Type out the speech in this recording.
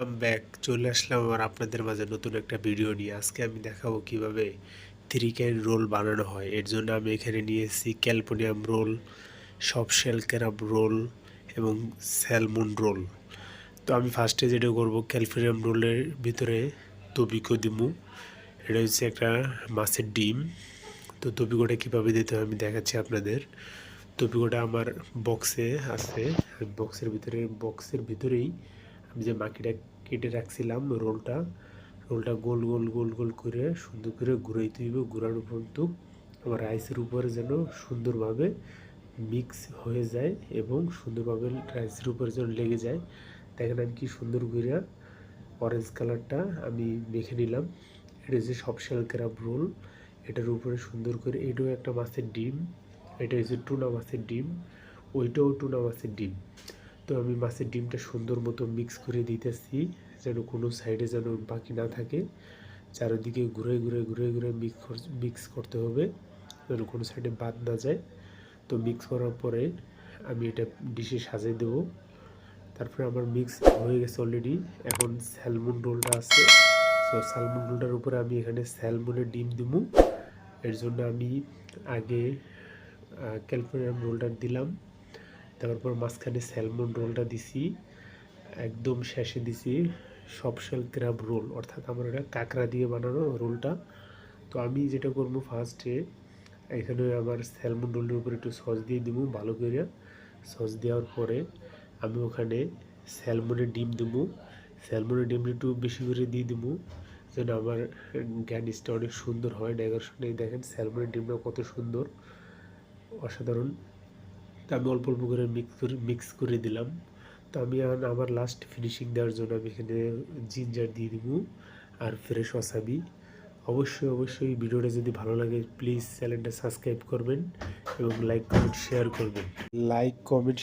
Back চলে আসলাম আবার আপনাদের মাঝে নতুন একটা ভিডিও নিয়ে। আজকে আমি দেখাবো কীভাবে থ্রি ক্যান রোল বানানো হয়। এর জন্য আমি এখানে নিয়েছি California roll soft shell crab roll এবং স্যালমন রোল তো আমি ফার্স্টে যেটা করব ক্যালপোনিয়াম রোলের ভিতরে তবিকো দিমু। এটা হচ্ছে একটা মাছের ডিম। তো তবিকোটা কীভাবে দিতে হয় আমি দেখাচ্ছি আপনাদের। তবিকোটা আমার বক্সে আছে। বক্সের ভিতরে বক্সের ভিতরেই যে মাটিটা কেটে রাখছিলাম রোলটা রোলটা গোল গোল গোল গোল করে সুন্দর করে ঘুরাইতে হইব। ঘুরানো পর্যন্ত আমার রাইসের উপরে যেন সুন্দরভাবে মিক্স হয়ে যায় এবং সুন্দরভাবে রাইসের উপরে যেন লেগে যায়। দেখেন আমি কি সুন্দর করে অরেঞ্জ কালারটা আমি মেখে নিলাম। এটা হচ্ছে সব শেল ক্যারাব রোল এটার উপরে সুন্দর করে এটাও একটা মাছের ডিম, এটা হচ্ছে টুনা মাছের ডিম, ওইটাও টুনা মাছের ডিম। তো আমি মাছের ডিমটা সুন্দর মতো মিক্স করে দিতেছি, যেন কোনো সাইডে যেন বাকি না থাকে। চারিদিকে ঘুরে ঘুরে ঘুরে ঘুরে মিক্স মিক্স করতে হবে, যেন কোনো সাইডে বাদ না যায়। তো মিক্স করার পরে আমি এটা ডিশে সাজিয়ে দেবো। তারপরে আমার মিক্স হয়ে গেছে অলরেডি এখন স্যালমন রোলটা আছে। তো স্যালমন রোলটার উপরে আমি এখানে স্যালমনের ডিম দিব। এর জন্য আমি আগে ক্যালফোর্নিয়াম রোলটা দিলাম। তারপর মাঝখানে স্যালমন রোলটা দিছি, একদম শেষে দিছি সবশেল ক্র্যাব রোল অর্থাৎ আমার এটা কাঁকড়া দিয়ে বানানো রোলটা তো আমি যেটা করব ফার্স্টে এখানে আমার স্যালমন রোলের উপরে একটু সস দিয়ে দিব ভালো করে। সস দেওয়ার পরে আমি ওখানে স্যালমনের ডিম দেবো। স্যালমনের ডিম একটু বেশি করে দিয়ে দেবো, যেন আমার গ্যানিসটা অনেক সুন্দর হয়। ডেকোরেশনে দেখেন স্যালমনের ডিমটা কত সুন্দর। অসাধারণ। তো আমি অল্প অল্প করে মিক্স করে মিক্স করে দিলাম। তো আমি এখন আমার লাস্ট ফিনিশিং দেওয়ার জন্য আমি এখানে জিঞ্জার দিয়ে দিব আর ফ্রেশ ওয়াসাবি অবশ্যই অবশ্যই ভিডিওটা যদি ভালো লাগে প্লিজ চ্যানেলটা সাবস্ক্রাইব করবেন এবং লাইক কমেন্ট শেয়ার করবেন। Like comment